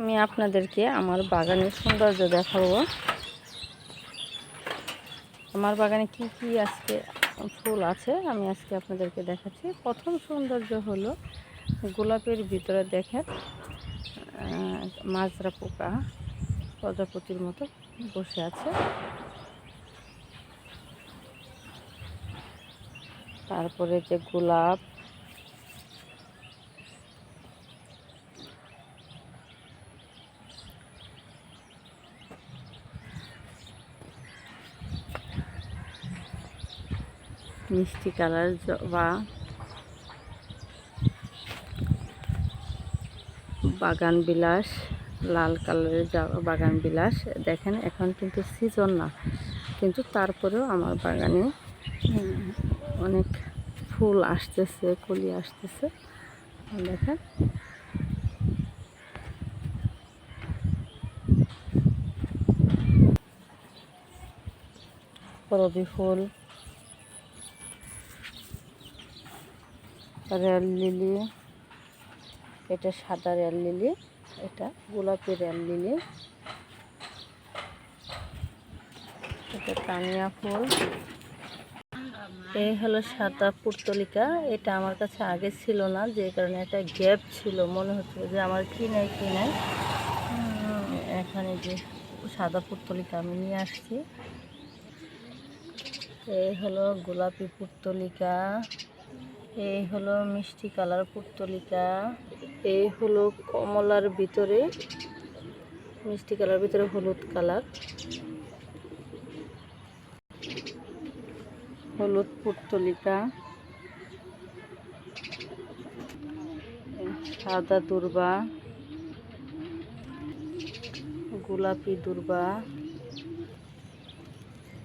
আমি আপনাদেরকে আমার বাগানের সৌন্দর্য দেখাবো। আমার বাগানে কি কি আজকে ফুল আছে আমি আজকে আপনাদেরকে দেখাচ্ছি। প্রথম সৌন্দর্য হলো গোলাপের ভিতরে দেখেন মাজরা পোকা, প্রজাপতির মতো বসে আছে। তারপরে যে গোলাপ মিষ্টি কালার জবা বাগান বিলাস, লাল কালারের বাগান বিলাস। দেখেন, এখন কিন্তু সিজন না। কিন্তু তারপরেও আমার বাগানে অনেক ফুল আসতেছে, কলি আসতেছে। দেখেন। করবি ফুল। Rail lily. এটা সাদা রেল লিলি, এটা গোলাপি রেল লিলি। এটা কানিয়া ফুল। এই হলো সাদা পুর্তলিকা। এটা আমার কাছে আগে ছিল না, যে কারণে একটা গ্যাপ ছিল। মনে হচ্ছিল যে আমার কি নাই কি নাই। এখানে যে সাদা পুর্তলিকা আমি নিয়ে আসছি। এই হলো গোলাপি পুর্তলিকা। এই হলো মিষ্টি কালার পুর্তলিকা এই হলো কমলার ভিতরে, মিষ্টি কালার ভিতরে হলুদ কালার। হলুদ পুর্তলিকা সাদা দুর্বা। গোলাপি দুর্বা।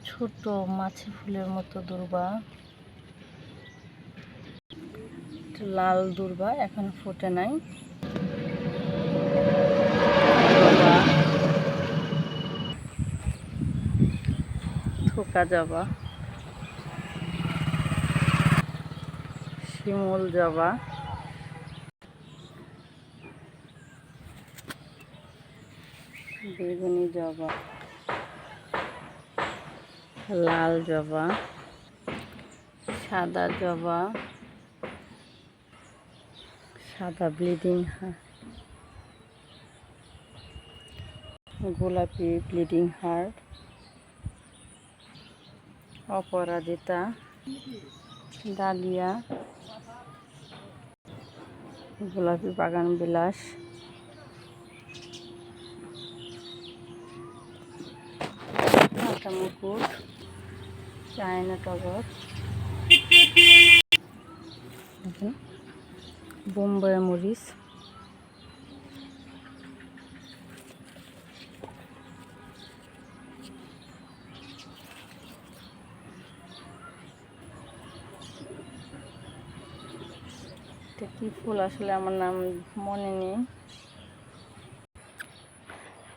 ছোট মাছি ফুলের মতো দুর্বা। লাল দুর্বা এখন ফোটে নাই। থোকা জবা। শিমুল জবা। বেগুনি জবা। লাল জবা। সাদা জবা। সাদা ব্লিডিং গোলাপি ব্লিডিং হার্ট অপরাজিতা ডালিয়া গোলাপি বাগান বিলাস। মাথা মুকুট চায়না টগর। বোম্বাই মরিচ। এটা কি ফুল? আসলে আমার নাম মনে নেই।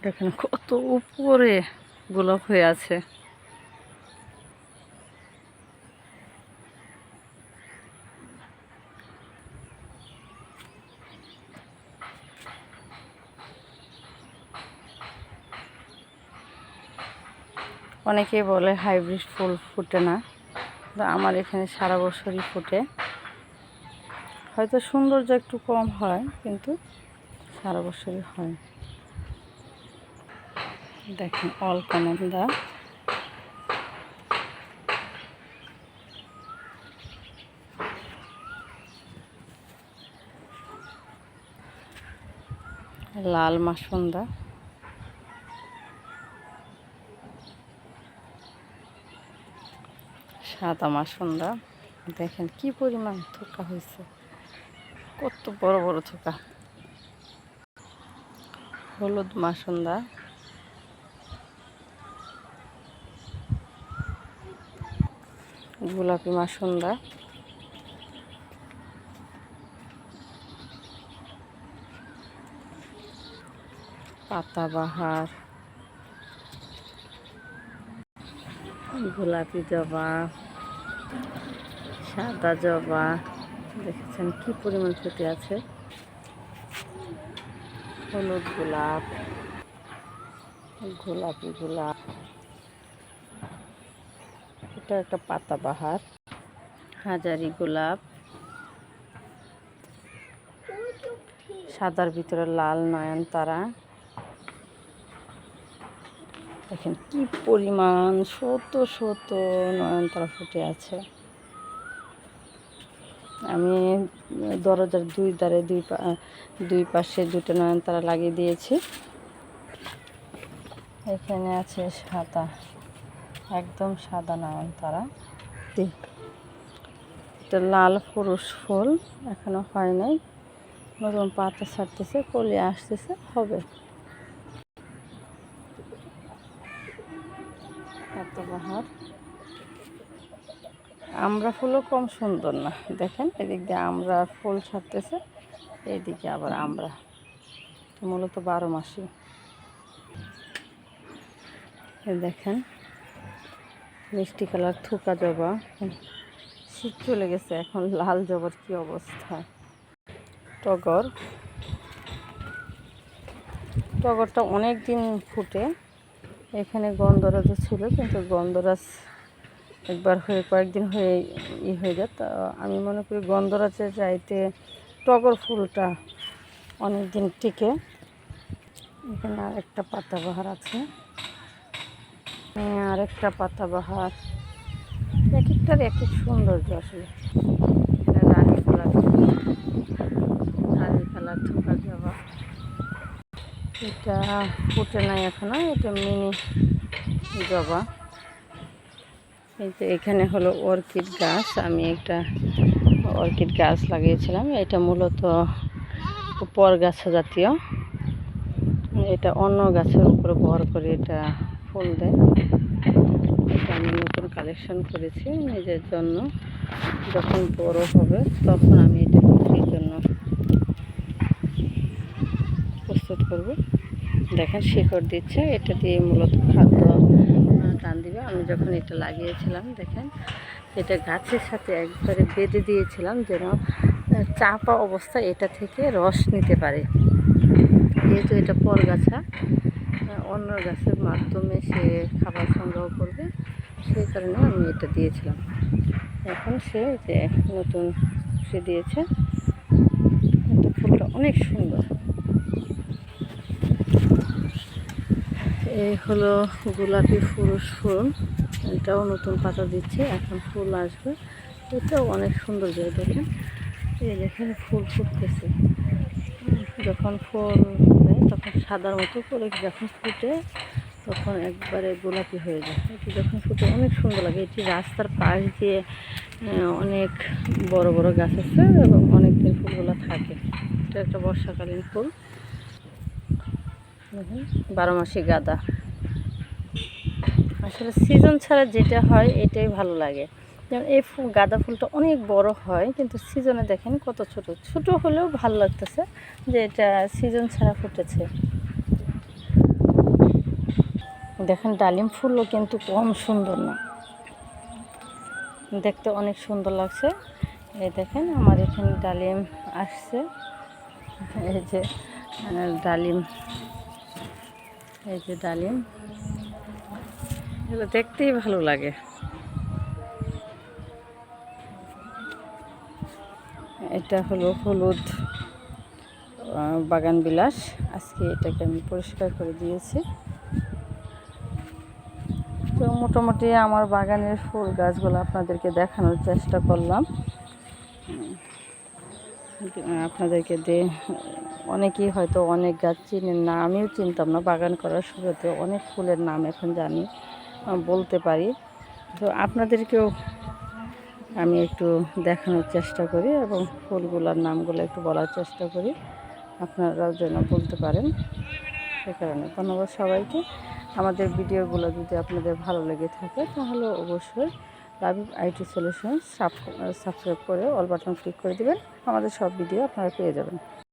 দেখেন কত উপরে গোলাপ হয়ে আছে। অনেকেই বলে হাইব্রিড ফুল ফুটে না। তো আমার এখানে সারা বছরই ফুটে। হয়তো সৌন্দর্য একটু কম হয়, কিন্তু সারা বছরই হয়। দেখেন অল অলকানন্দা লাল মাসুন্দা। সাদা মাসুন্দা দেখেন কি পরিমাণ থোকা হয়েছে কত বড় বড় থোকা। হলুদ মাসুন্দা গোলাপি মাসুন্দা পাতাবাহার গোলাপি জবা। সাদা জবা। দেখেছেন কি পরিমাণ ফুটে আছে? হলুদ গোলাপ, গোলাপি গোলাপ। এটা একটা পাতাবাহার হাজারি গোলাপ। সাদার ভিতরে লাল নয়নতারা। দেখেন কি পরিমাণ, শত শত নয়নতারা ফুটে আছে। আমি দরজার দুই ধারে দুই দুই পাশে দুটো নয়নতারা লাগিয়ে দিয়েছি। এখানে আছে সাদা, একদম সাদা নয়নতারা। এটা লাল পুরুষ ফুল, এখনও হয় নাই। নতুন পাতা ছাড়তেছে, কলি আসতেছে, হবে। এত বাহার আমরা ফুলও কম সুন্দর না। দেখেন, এদিক দিয়ে আমরা ফুল ছাড়তেছে এইদিকে আবার আমরা। মূলত বারো মাসি দেখেন, মিষ্টি কালার থুকা জবা। শীত চলে গেছে, এখন লাল জবার কি অবস্থা? টগর। টগরটা অনেক দিন ফুটে। এখানে গন্ধরাজও ছিল, কিন্তু গন্ধরাজ একবার হয়ে, কয়েকদিন হয়ে, ই হয়ে যায়। তা আমি মনে করি গন্ধরাজের চাইতে টগর ফুলটা অনেক দিন টিকে। এখানে আরেকটা পাতাবাহার আছে। আরেকটা পাতাবাহার। এক একটার এক এক সৌন্দর্য আসলে এটা রানী কালার রানী কালার থোকা জবা এটা ফুটে নাই এখনও, এটা মিনি জবা। এই যে এখানে হলো অর্কিড গাছ, আমি একটা অর্কিড গাছ লাগিয়েছিলাম, এটা মূলত পরগাছা জাতীয়। এটা অন্য গাছের উপরে ভর করে এটা ফুল দেয়। এটা আমি নতুন কালেকশন করেছি নিজের জন্য। যখন বড় হবে, তখন আমি এটা বিক্রির জন্য প্রস্তুত করব। দেখেন শিকড় দিচ্ছে এটা দিয়ে মূলত খাদ্য টান দিবে। আমি যখন এটা লাগিয়েছিলাম দেখেন এটা গাছের সাথে একবারে বেঁধে দিয়েছিলাম যেন চাপা অবস্থা এটা থেকে রস নিতে পারে। যেহেতু এটা পরগাছা আহ, অন্য গাছের মাধ্যমে সে খাবার সংগ্রহ করবে সেই কারণে আমি এটা দিয়েছিলাম। এখন সে যে নতুন সে দিয়েছে ফুলটা অনেক সুন্দর। এই হলো গোলাপি পুরুষ ফুল। এটাও নতুন পাতা দিচ্ছে, এখন ফুল আসবে। এটাও অনেক সুন্দর যায় দেখেন। এই দেখেন ফুল ফুটতেছে। যখন ফুল তখন সাদার মতো করে যখন ফুটে, তখন একবারে গোলাপি হয়ে যায়। এটি যখন ফুটে, অনেক সুন্দর লাগে। এটি রাস্তার পাশ দিয়ে অনেক বড় বড় গাছ আছে এবং অনেক দিন ফুলগুলো থাকে। এটা একটা বর্ষাকালীন ফুল। বারো মাসি গাঁদা। আসলে সিজন ছাড়া যেটা হয়, এটাই ভালো লাগে। যেমন এই ফুল, গাঁদা ফুলটা অনেক বড় হয়, কিন্তু সিজনে দেখেন কত ছোট। ছোট হলেও ভালো লাগতেছে যে এটা সিজন ছাড়া ফুটেছে। দেখেন ডালিম ফুলও কিন্তু কম সুন্দর না। দেখতে অনেক সুন্দর লাগছে। এই দেখেন আমার এখানে ডালিম আসছে। এই যে ডালিম এই যে ডালিম, এগুলো দেখতেই ভালো লাগে। এটা হলো হলুদ বাগান বিলাস। আজকে এটাকে আমি পরিষ্কার করে দিয়েছি। তো মোটামুটি আমার বাগানের ফুল গাছগুলো আপনাদেরকে দেখানোর চেষ্টা করলাম। আপনাদেরকে দে অনেকেই হয়তো অনেক গাছ চিনেন না, আমিও চিনতাম না। বাগান করার শুরুতে অনেক ফুলের নাম এখন জানি বলতে পারি। তো আপনাদেরকেও আমি একটু দেখানোর চেষ্টা করি এবং ফুলগুলোর নামগুলো একটু বলার চেষ্টা করি। আপনারাও যেন বলতে পারেন। সে কারণে ধন্যবাদ সবাইকে। আমাদের ভিডিওগুলো যদি আপনাদের ভালো লেগে থাকে, তাহলে অবশ্যই লাভিভ আইটি সলিউশন সাবস্ক্রাইব করে অল বাটন ক্লিক করে দেবেন। আমাদের সব ভিডিও আপনারা পেয়ে যাবেন।